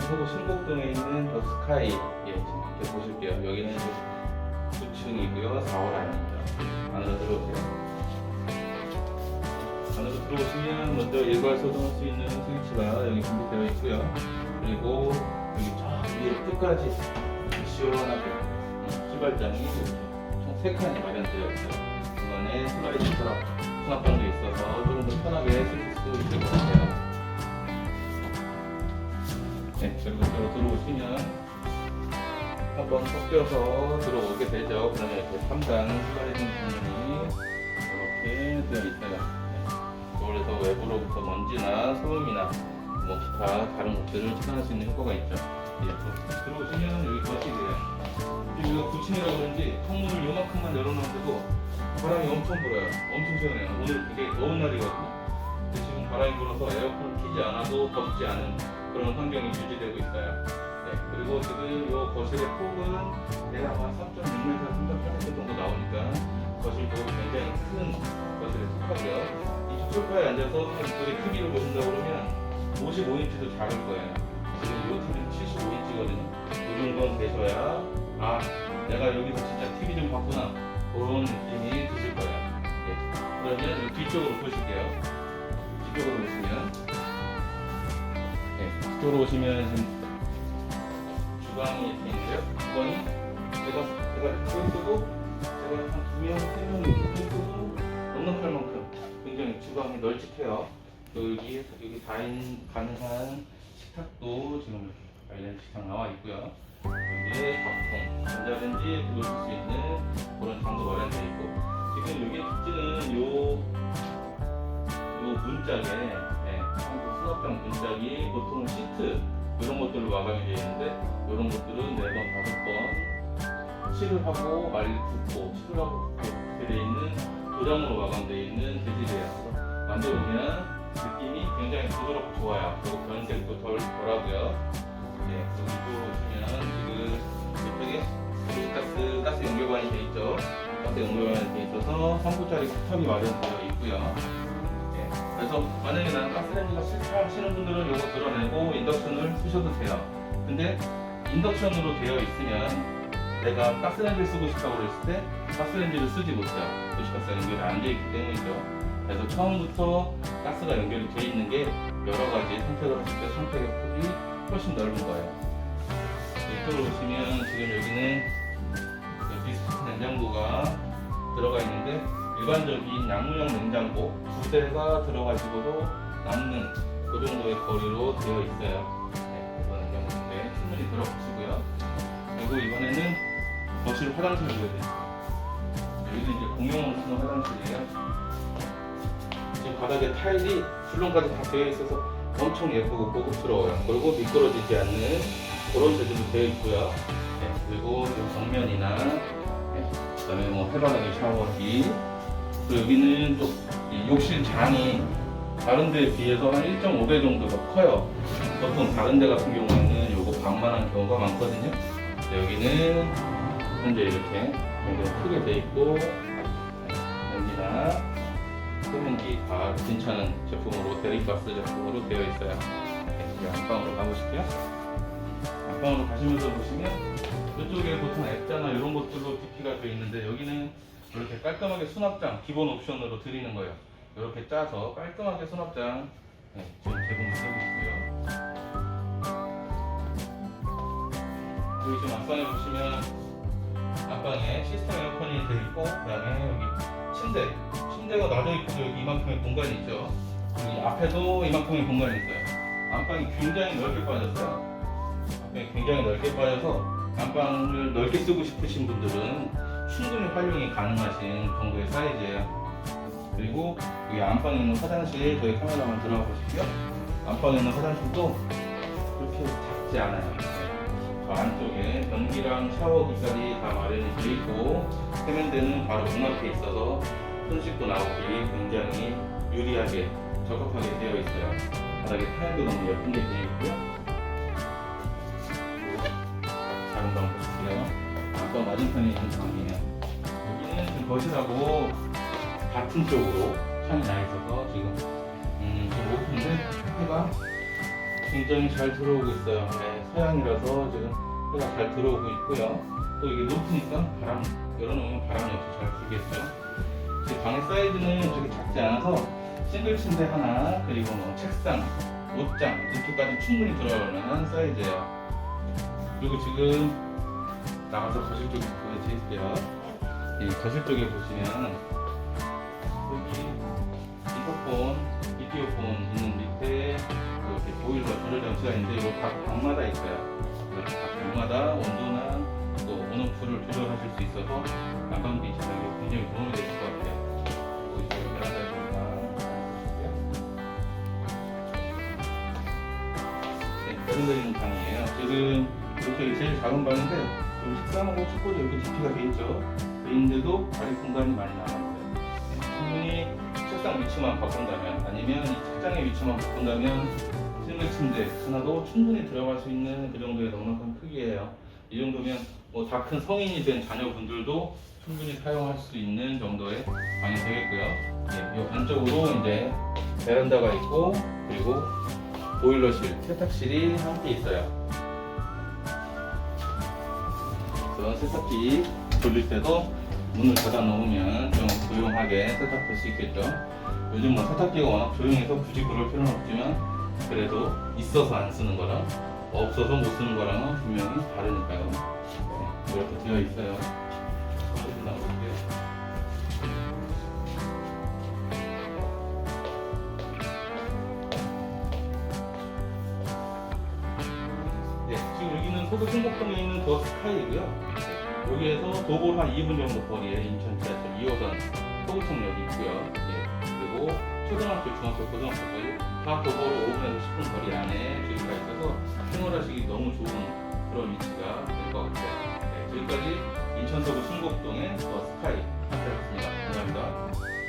서구 신곡동에 있는 더 스카이 예, 지금 이렇게 보실게요. 여기는 9층이고요. 4월 아닙니다. 안으로 들어오세요. 안으로 들어오시면 먼저 일괄 소등할 수 있는 스위치가 여기 준비되어 있고요. 그리고 여기 저 위에 끝까지 시원하게 이 휘발장이 이렇게 총 3칸이 마련되어 있어요. 중간에 슬라이드 트럭 수납장도 있어서 조금 더 편하게 쓰실 수 있을 것 네, 들어 들어오시면 한번 섞여서 들어오게 되죠. 그다음에 이렇게 3단 슬라이딩 부분이 이렇게 되어 있어요. 네. 그래서 외부로부터 먼지나 소음이나 뭐 기타 다른 것들을 차단할 수 있는 효과가 있죠. 예, 또 들어오시면 여기 거실이에요. 여기가 9층이라 그런지 창문을 요만큼만 열어놓은데도 바람이 엄청 불어요. 엄청 시원해요. 오늘 되게 더운 날이거든요. 불어서 에어컨을 켜지 않아도 덥지 않은 그런 환경이 유지되고 있어요. 네, 그리고 지금 이 거실의 폭은 대략 한 3.6m, 3.8m 정도 나오니까 거실도 굉장히 큰 거실에 속하고요. 이 소파에 앉아서 이쪽에 TV를 보신다고 그러면 55인치도 작을 거예요. 지금 이 TV는 75인치거든요. 이 정도는 되셔야 아 내가 여기서 진짜 TV 좀 봤구나 그런 느낌이 드실 거예요. 예. 그러면 이 뒤쪽으로 보실게요. 뒤쪽으로 보시면 네, 뒤쪽으로 오시면 지금 주방이 이렇게 있는데요. 주방이 제가 제가 이렇게 쓰고 제가 한두 명, 세 명이 이렇게 쓰고 넉넉할 만큼 굉장히 주방이 널찍해요. 여기 여기 4인 가능한 식탁도 지금 관련 식탁 나와 있고요. 여기에 밥통, 전자레인지 돌릴 수 있는 그런 장도 마련되어 있고 지금 여기 특징은 요, 요 문짝에 예, 한국 수납장 문짝이 보통 시트 이런 것들로 마감이 되어 있는데 이런 것들은 네 번, 다섯 번 칠을 하고 말리 붓고 칠을 하고 붓고 이렇게 되어 있는 도장으로 마감되어 있는 재질이에요. 만져보면 느낌이 굉장히 부드럽고 좋아요. 그리고 변색도 덜 덜하고요. 네, 그리고 보시면 지금 이쪽에 가스 가스 연결관이 돼 있죠. 가스 연결관이 돼 있어서 3구짜리 탑이 마련되어 있고요. 네, 그래서 만약에 나는 가스레인지가 싫다 하시는 분들은 이거 드러내고 인덕션을 쓰셔도 돼요. 근데 인덕션으로 되어 있으면 내가 가스레인지를 쓰고 싶다고 그랬을 때 가스레인지를 쓰지 못해요. 도시가스가 연결이 안 되어 있기 때문이죠. 그래서 처음부터 가스가 연결이 되어 있는 게 여러 가지 선택을 하실 때 선택의 폭이 훨씬 넓은 거예요. 이쪽으로 보시면 지금 여기는 그 비스킷 냉장고가 들어가 있는데 일반적인 양문형 냉장고 두 대가 들어가지고도 남는 그 정도의 거리로 되어 있어요. 네, 그래서 냉장고인데 충분히 들어보시고요. 그리고 이번에는 거실 화장실을 보여드릴게요. 여기는 이제 공용으로 쓰는 화장실이에요. 지금 바닥에 타일이 줄눈까지 다 되어 있어서 엄청 예쁘고 고급스러워요. 그리고 미끄러지지 않는 그런 재질로 되어 있고요. 네, 그리고 이 정면이나 네, 그다음에 뭐 해바라기 샤워기 그리고 여기는 또이 욕실 장이 다른 데에 비해서 한 1.5배 정도가 커요. 보통 다른 데 같은 경우에는 요거 반만한 경우가 많거든요. 여기는 현재 이렇게 굉장히 크게 돼 있고 네, 여기나 세면기 다 괜찮은 제품으로 대리가스 제품으로 되어 있어요. 네, 이제 안방으로 가보실게요. 안방으로 가시면서 보시면 이쪽에 보통 액자나 이런 것들로 DP가 되어 있는데 여기는 이렇게 깔끔하게 수납장 기본 옵션으로 드리는 거예요. 이렇게 짜서 깔끔하게 수납장 네, 지금 제공을 되고 있고요. 여기 지금 안방에 보시면 안방에 시스템 에어컨이 되어 있고 그다음에 여기 침대 침대가 놔져 있고 여기 이만큼의 공간이 있죠. 여기 앞에도 이만큼의 공간이 있어요. 안방이 굉장히 넓게 빠졌어요. 굉장히 넓게 빠져서 안방을 넓게 쓰고 싶으신 분들은 충분히 활용이 가능하신 정도의 사이즈예요. 그리고 여기 안방에 있는 화장실 저희 카메라만 들어가 보시고요. 안방에 있는 화장실도 그렇게 작지 않아요. 네. 저 안쪽에 변기랑 샤워기까지 다 마련이 되어 있고 세면대는 바로 눈앞에 있어서 손 씻고 나오기 굉장히 유리하게 적합하게 되어 있어요. 바닥에 타일도 너무 예쁘게 되어 있고요. 아까 맞은편에 있는 방이에요. 여기는 지금 거실하고 같은 쪽으로 창이 나 있어서 지금 음, 좀 오픈데 해가 굉장히 잘 들어오고 있어요. 네, 서양이라서 지금 해가 잘 들어오고 있고요. 또 이게 높으니까 바람, 열어놓으면 바람이 없이 잘 불겠죠. 지금 방의 사이즈는 저렇게 작지 않아서 싱글 침대 하나, 그리고 뭐 책상, 옷장, 이렇게까지 충분히 들어가는 사이즈예요. 그리고 지금 나가서 거실 쪽에 보여드릴게요. 이 거실 쪽에 보시면 여기 이어폰, 비디오폰 있는 밑에 이렇게 보일러 전열 장치가 있는데 이거 각 방마다 있어요. 각 방마다 온도나 또 온오프를 조절하실 수 있어서 난방비 제작에 굉장히 도움이 되실 것 같아요. 그리고 이제 베란다에 네, 베란다에 있는 방이에요. 지금 이렇게 제일 작은 방인데 여기 식상하고 축구도 여기 DP가 돼 있죠. 돼 있는데도 자리 공간이 많이 남아있어요. 충분히 책상 위치만 바꾼다면 아니면 이 책장의 위치만 바꾼다면 싱글 침대 하나도 충분히 들어갈 수 있는 그 정도의 넉넉한 크기예요. 이 정도면 뭐 다 큰 성인이 된 자녀분들도 충분히 사용할 수 있는 정도의 방이 되겠고요. 예, 이 안쪽으로 이제 베란다가 있고 그리고 보일러실, 세탁실이 함께 있어요. 그래서 세탁기 돌릴 때도 문을 닫아 놓으면 좀 조용하게 세탁할 수 있겠죠. 요즘 뭐 세탁기가 워낙 조용해서 굳이 그럴 필요는 없지만 그래도 있어서 안 쓰는 거랑 없어서 못 쓰는 거랑은 분명히 다르니까요. 네, 이렇게 되어 있어요. 서구 신곡동에 있는 더 스카이고요. 네, 여기에서 도보 한 2분 정도 거리에 인천 지하철 2호선 서구청역이 있고요. 예, 그리고 초등학교, 중학교, 고등학교까지 다 도보로 5분에서 10분 거리 안에 저희가 있어서 생활하시기 너무 좋은 그런 위치가 될 것 같아요. 네, 지금까지 인천 서구 신곡동의 더 스카이 함께했습니다. 감사합니다.